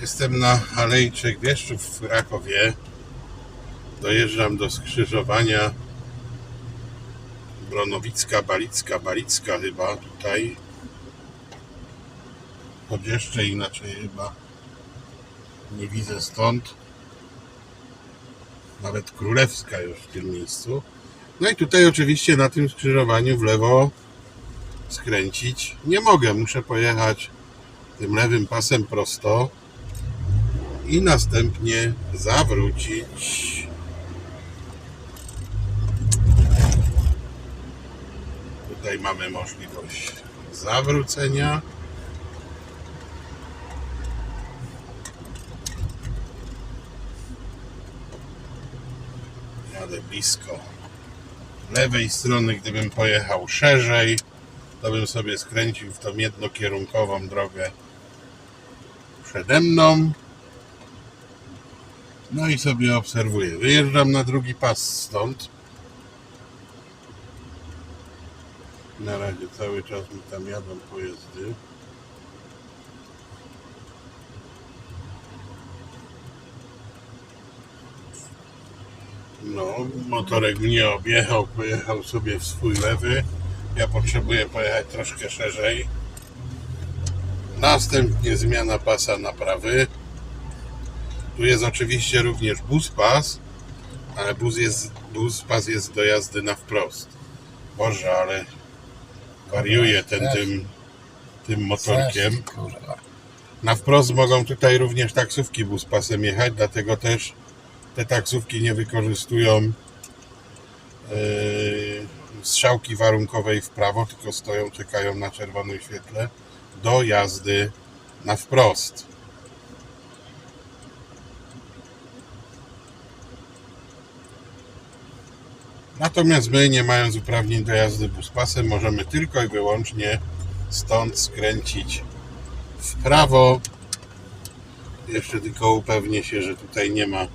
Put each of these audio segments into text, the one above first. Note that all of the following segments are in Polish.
Jestem na Alei Trzech w Krakowie. Dojeżdżam do skrzyżowania Bronowicka, Balicka, Balicka chyba tutaj. Choć jeszcze inaczej chyba nie widzę stąd. Nawet Królewska już w tym miejscu. No i tutaj oczywiście na tym skrzyżowaniu w lewo skręcić nie mogę. Muszę pojechać tym lewym pasem prosto i następnie zawrócić. Tutaj mamy możliwość zawrócenia. Jadę blisko lewej strony, gdybym pojechał szerzej, to bym sobie skręcił w tą jednokierunkową drogę przede mną. No i sobie obserwuję. Wyjeżdżam na drugi pas stąd. Na razie cały czas mi tam jadą pojazdy. No, motorek mnie objechał, pojechał sobie w swój lewy. Ja potrzebuję pojechać troszkę szerzej. Następnie zmiana pasa na prawy. Tu jest oczywiście również bus pas, ale bus, jest, bus pas jest do jazdy na wprost. Boże, ale wariuje ten tym, tym motorkiem. Na wprost mogą tutaj również taksówki bus pasem jechać, dlatego też te taksówki nie wykorzystują yy, strzałki warunkowej w prawo, tylko stoją, czekają na czerwonym świetle do jazdy na wprost. Natomiast my, nie mając uprawnień do jazdy buspasem, możemy tylko i wyłącznie stąd skręcić w prawo. Jeszcze tylko upewnię się, że tutaj nie ma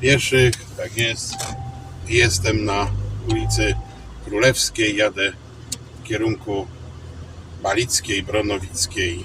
pieszych. Tak jest. Jestem na ulicy Królewskiej. Jadę w kierunku Balickiej, Bronowickiej